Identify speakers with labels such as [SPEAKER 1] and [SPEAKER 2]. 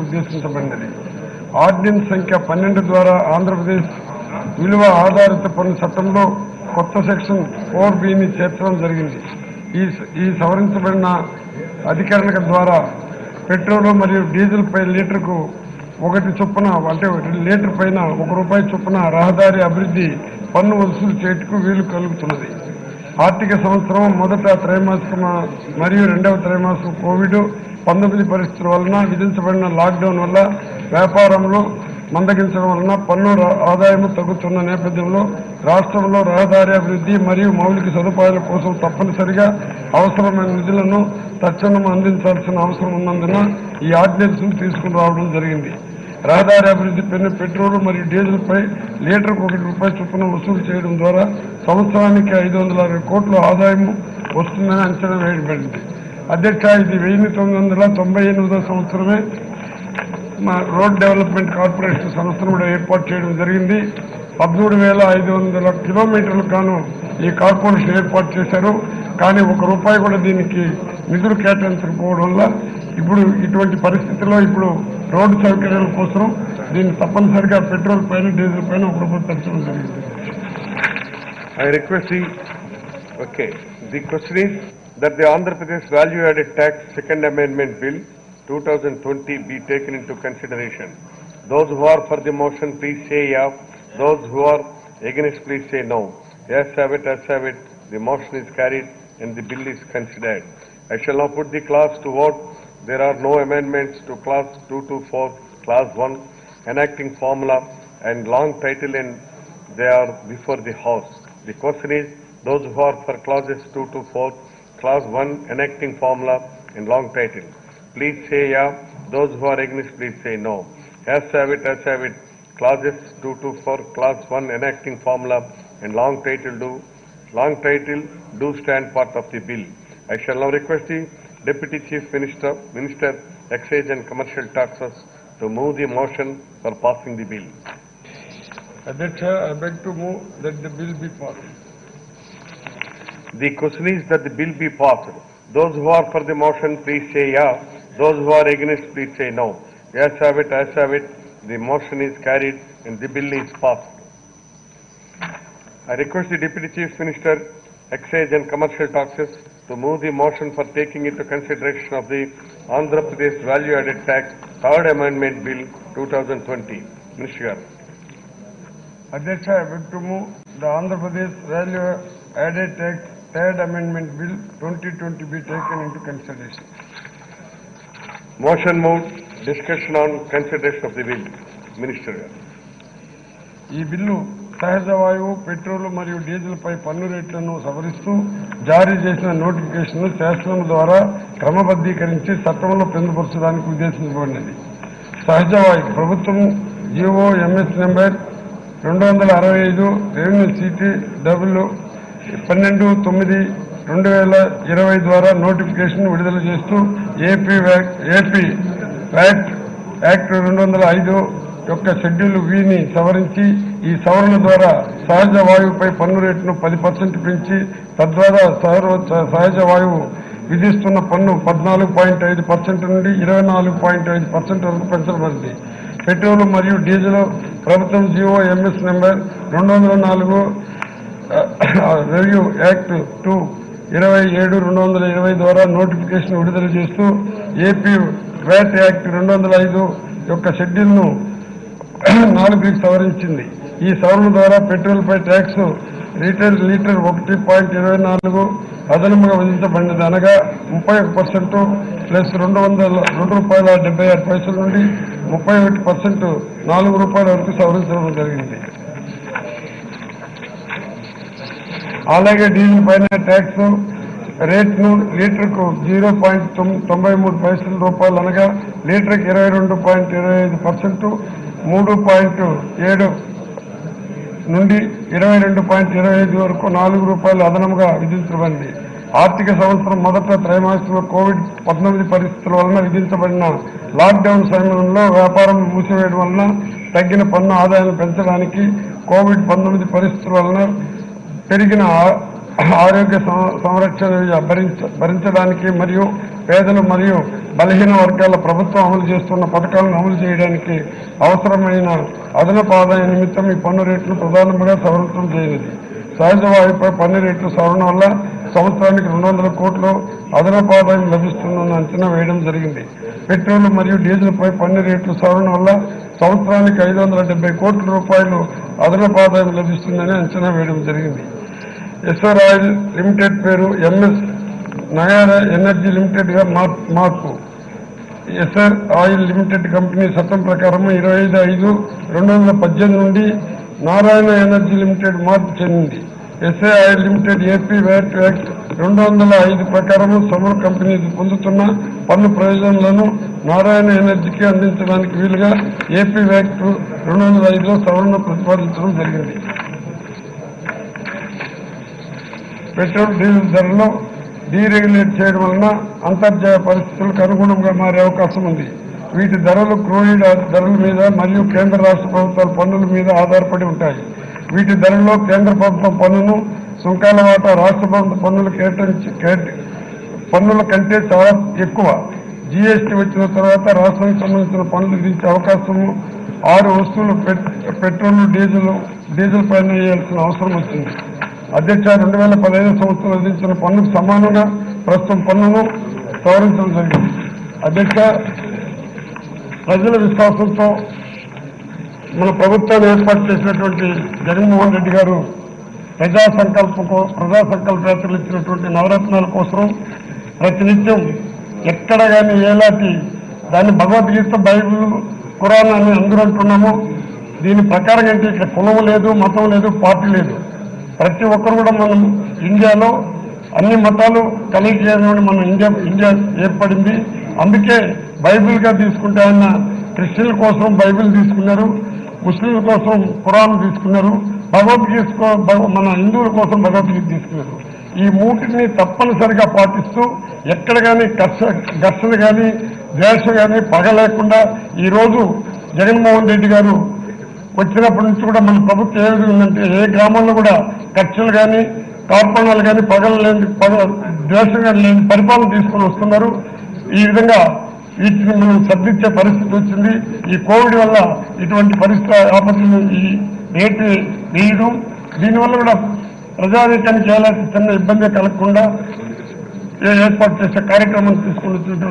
[SPEAKER 1] ఉద్దేశించబడినది. Ordinance సంఖ్య పన్నెండు ద్వారా ఆంధ్రప్రదేశ్ విలువ ఆధారిత పన్ను చట్టంలో కొత్త సెక్షన్ ఫోర్ బిని చేర్చడం జరిగింది. ఈ ఈ సవరించబడిన అధికరణ ద్వారా పెట్రోల్ మరియు డీజిల్ పై లీటర్కు ఒకటి చొప్పున అంటే లీటర్ పైన ఒక రూపాయి చొప్పున రహదారి అభివృద్ధి పన్ను వసూలు చేయటకు వీలు కలుగుతున్నది. ఆర్థిక సంవత్సరం మొదట త్రైమాసిక మరియు రెండవ త్రైమాసికం కోవిడ్ పంతొమ్మిది పరిస్థితుల వలన విధించబడిన లాక్డౌన్ వల్ల వ్యాపారంలో మందగించడం వలన పన్ను ఆదాయం తగ్గుతున్న నేపథ్యంలో రాష్ట్రంలో రహదారి అభివృద్ధి మరియు మౌలిక సదుపాయాల కోసం తప్పనిసరిగా అవసరమైన నిధులను తక్షణం అందించాల్సిన అవసరం ఉన్నందున ఈ ఆర్డినెన్స్ను తీసుకుని రావడం జరిగింది. రహదారి అభివృద్ధి పైన పెట్రోల్ మరియు డీజిల్ పై లీటర్కు ఒకటి రూపాయి చొప్పున వసూలు చేయడం ద్వారా సంవత్సరానికి ఐదు వందల అరవై కోట్ల ఆదాయం వస్తుందని అంచనా వేయబడింది. అధ్యక్ష ఇది వెయ్యి తొమ్మిది వందల తొంభై ఎనిమిదో సంవత్సరమే మా రోడ్ డెవలప్మెంట్ కార్పొరేషన్ సంస్థను కూడా ఏర్పాటు చేయడం జరిగింది. పదమూడు వేల ఐదు వందల కిలోమీటర్లు కాను ఈ కార్పొరేషన్ ఏర్పాటు చేశారు. కానీ ఒక రూపాయి కూడా దీనికి నిధులు కేటాయించకపోవడం వల్ల ఇప్పుడు ఇటువంటి పరిస్థితుల్లో ఇప్పుడు రోడ్డు సౌకర్యాల కోసం దీన్ని తప్పనిసరిగా పెట్రోల్ పైన డీజిల్ పైన ఒక రూపాయి పెంచడం జరిగింది
[SPEAKER 2] I request the, okay, the question is that the Andhra Pradesh Value Added Tax Second Amendment Bill 2020 be taken into consideration. Those who are for the motion, please say yeah. Those who are against, please say no. Yes, have it, yes, have it. The motion is carried and the bill is considered. I shall now put the class to vote. There are no amendments to class 2 to 4, class 1, enacting formula and long title and they are before the house. The question is, those who are for clauses 2 to 4, clause 1 enacting formula and long title. Please say yeah. Those who are against, please say no. As have it, as have it. Clauses 2 to 4, clause 1 enacting formula and long title do, long title do stand part of the bill. I shall now request the Deputy Chief Minister, Minister Excise and Commercial Taxes to move the motion for passing the bill.
[SPEAKER 1] Aditya, I beg to move that the bill be passed.
[SPEAKER 2] The question is that the bill be passed. Those who are for the motion, please say yes. Those who are against, please say no. Yes, have it, yes, have it. The motion is carried and the bill is passed. I request the Deputy Chief Minister excise and commercial taxes to move the motion for taking into consideration of the Andhra Pradesh Value Added Tax Third Amendment Bill 2020. Mr.
[SPEAKER 1] Adhyaksha, I wish to move the Andhra Pradesh Value Added Tax Third Amendment Bill 2020 be taken into consideration.
[SPEAKER 2] Motion moved. Discussion on consideration of the bill. Minister.
[SPEAKER 1] This bill. సహజ వాయువు petrol మరియు diesel పై పన్ను రేట్లను సవరిస్తూ జారీ చేసిన notification శాసనం ద్వారా క్రమబద్ధీకరించి చట్టంలో పొందుపరచడానికి ఉద్దేశించబడినది. సహజ వాయువు ప్రభుత్వం జీవో ఎంఎస్ నెంబర్ రెండు వందల అరవై ఐదు రెవెన్యూ సిటీ డబ్ల్యూ పన్నెండు తొమ్మిది రెండు వేల ఇరవై ద్వారా నోటిఫికేషన్ విడుదల చేస్తూ ఏపీ వ్యాక్- ఏపీ వ్యాట్ యాక్ట్ రెండు వందల ఐదు యొక్క షెడ్యూల్ విని సవరించి ఈ సవరణ ద్వారా సహజ వాయువుపై పన్ను రేటును పది పర్సెంట్ పెంచి తద్వారా సహర- సహజ వాయువు విధిస్తున్న పన్ను పద్నాలుగు పాయింట్ ఐదు పర్సెంట్ నుండి ఇరవై నాలుగు పాయింట్ ఐదు పర్సెంట్ వరకు పెంచబడింది. పెట్రోల్ మరియు డీజిల్ ప్రభుత్వం జీవో ఎంఎస్ నెంబర్ రెండు వందల నాలుగు రెవెన్యూ యాక్ట్ టూ ఇరవై ఏడు రెండు వందల ఇరవై ద్వారా నోటిఫికేషన్ విడుదల చేస్తూ ఏపీ వ్యాట్ యాక్ట్ రెండు వందల ఐదు యొక్క షెడ్యూల్ను నాలుగుకి సవరించింది. ఈ సవరణ ద్వారా పెట్రోల్ పై ట్యాక్స్ లీటర్ లీటర్ ఒకటి పాయింట్ ఇరవై నాలుగు అదనముగా విధించబడినది. అనగా ముప్పై ఒక పర్సెంట్ ప్లస్ రెండు వందల రెండు రూపాయల డెబ్బై ఆరు పైసల నుండి ముప్పై ఒకటి పర్సెంట్ నాలుగు రూపాయల వరకు సవరించడం జరిగింది. అలాగే డీజిల్ పైన ట్యాక్స్ రేట్ను లీటర్కు జీరో పాయింట్ తొంభై మూడు పైసల రూపాయలు అనగా లీటర్కి ఇరవై రెండు పాయింట్ ఇరవై ఐదు పర్సెంట్ మూడు పాయింట్ ఏడు నుండి ఇరవై రెండు పాయింట్ ఇరవై ఐదు వరకు నాలుగు రూపాయలు అదనముగా విధించబడింది ఆర్థిక సంవత్సరం మొదట త్రైమాసికంలో కోవిడ్ పంతొమ్మిది పరిస్థితుల వలన విధించబడిన లాక్డౌన్ సమయంలో వ్యాపారం మూసివేయడం వలన తగ్గిన పన్ను ఆదాయాన్ని పెంచడానికి కోవిడ్ పంతొమ్మిది పరిస్థితుల వలన పెరిగిన ఆరోగ్య సం- సంరక్షణ భరించ భరించడానికి మరియు పేదలు మరియు బలహీన వర్గాల ప్రభుత్వం అమలు చేస్తున్న పథకాలను అమలు చేయడానికి అవసరమైన అదనపు ఆదాయ నిమిత్తం ఈ పన్ను రేట్లు ప్రధానంగా సవరించడం చేయలేదు సహజ వాయుపై పన్ను రేట్లు సవరణ వల్ల సంవత్సరానికి రెండు వందల కోట్లు అదనపు ఆదాయం లభిస్తుందని అంచనా వేయడం జరిగింది. పెట్రోల్ మరియు డీజిల్పై పన్ను రేట్లు సవరణ వల్ల సంవత్సరానికి ఐదు వందల కోట్ల రూపాయలు అదనపు ఆదాయం లభిస్తుందని అంచనా వేయడం జరిగింది. ఎస్ఆర్ ఆయిల్ లిమిటెడ్ పేరు ఎంఎస్ నయారా ఎనర్జీ లిమిటెడ్గా మార్- మార్పు. ఎస్ఆర్ ఆయిల్ లిమిటెడ్ కంపెనీ చట్టం ప్రకారం ఇరవై ఐదు ఐదు రెండు వందల పద్దెనిమిది నుండి నారాయణ ఎనర్జీ లిమిటెడ్ మార్పు చెందింది. Essar oil limited AP VAT act రెండు వందల ఐదు ప్రకారం సమర్ కంపెనీ పొందుతున్న పన్ను ప్రయోజనాలను నారాయణ ఎనర్జీకి అందించడానికి వీలుగా ఏపీ వ్యాక్ట్ రెండు వందల ఐదులో సవరణ ప్రతిపాదించడం జరిగింది. పెట్రోల్ డీజిల్ ధరలు డీరెగ్యులేట్ చేయడం వలన అంతర్జాతీయ పరిస్థితులకు అనుగుణంగా మారే అవకాశం ఉంది. వీటి ధరలు క్రూయిడ్ ధరల మీద మరియు కేంద్ర రాష్ట్ర ప్రభుత్వాల పన్నుల మీద ఆధారపడి ఉంటాయి. వీటి ధరల్లో కేంద్ర ప్రభుత్వం పన్నును సుంకాల వాటా రాష్ట్ర ప్రభుత్వ పన్నులు కేటాయించి కేట- పన్నుల కంటే చాలా ఎక్కువ. జీఎస్టీ వచ్చిన తర్వాత రాష్ట్రానికి సంబంధించిన పన్నులు విధించే అవకాశం ఆరు వస్తువులు పెట్- పెట్రోల్ డీజిల్ డీజిల్ పైన వేయాల్సిన అవసరం వచ్చింది. అధ్యక్ష రెండు వేల పదిహేను సంవత్సరం అందించిన పన్నుకు సమానంగా ప్రస్తుతం పన్నును సవరించడం జరిగింది. అధ్యక్ష ప్రజల విశ్వాసంతో మన ప్రభుత్వాన్ని ఏర్పాటు చేసినటువంటి జగన్మోహన్ రెడ్డి గారు ప్రజా సంకల్పం ప్రజా సంకల్ప యాత్రలు ఇచ్చినటువంటి నవరత్నాల కోసం ప్రతినిత్యం ఎక్కడ కానీ ఏలాంటి దాన్ని భగవద్గీత బైబిల్ ఖురాన్ అని అందరూ అంటున్నాము. దీని ప్రకారం అంటే ఇక్కడ కులం లేదు మతం లేదు పార్టీ లేదు. ప్రతి ఒక్కరు కూడా మనం ఇండియాలో అన్ని మతాలు కలిగి చేయడం మన ఇండియా ఇండియా ఏర్పడింది. అందుకే బైబిల్గా తీసుకుంటే ఆయన క్రిస్టియన్ల కోసం బైబిల్ తీసుకున్నారు ముస్లింల కోసం ఖురాన్ తీసుకున్నారు భగవద్గీత మన హిందువుల కోసం భగవద్గీత తీసుకున్నారు. ఈ మూటిని తప్పనిసరిగా పాటిస్తూ ఎక్కడ కానీ ఘర్ష ఘర్షణ కానీ ద్వేష కానీ పగ లేకుండా ఈరోజు జగన్మోహన్ రెడ్డి గారు వచ్చినప్పటి నుంచి కూడా మన ప్రభుత్వం ఏ విధంగా ఉందంటే ఏ గ్రామంలో కూడా ఖర్చులు కానీ కార్పణాలు కానీ పగలు లేని పగ ద్వేషం లేని పరిపాలన తీసుకొని వస్తున్నారు. ఈ విధంగా వీటిని మనం సర్దిచ్చే పరిస్థితి వచ్చింది. ఈ కోవిడ్ వల్ల ఇటువంటి పరిస్థితి ఆపత్తులు ఈ రేటు వేయడం దీనివల్ల కూడా ప్రజానీకానికి ఎలాంటి చిన్న ఇబ్బంది కలగకుండా ఏ- ఏర్పాటు చేసే కార్యక్రమం తీసుకుని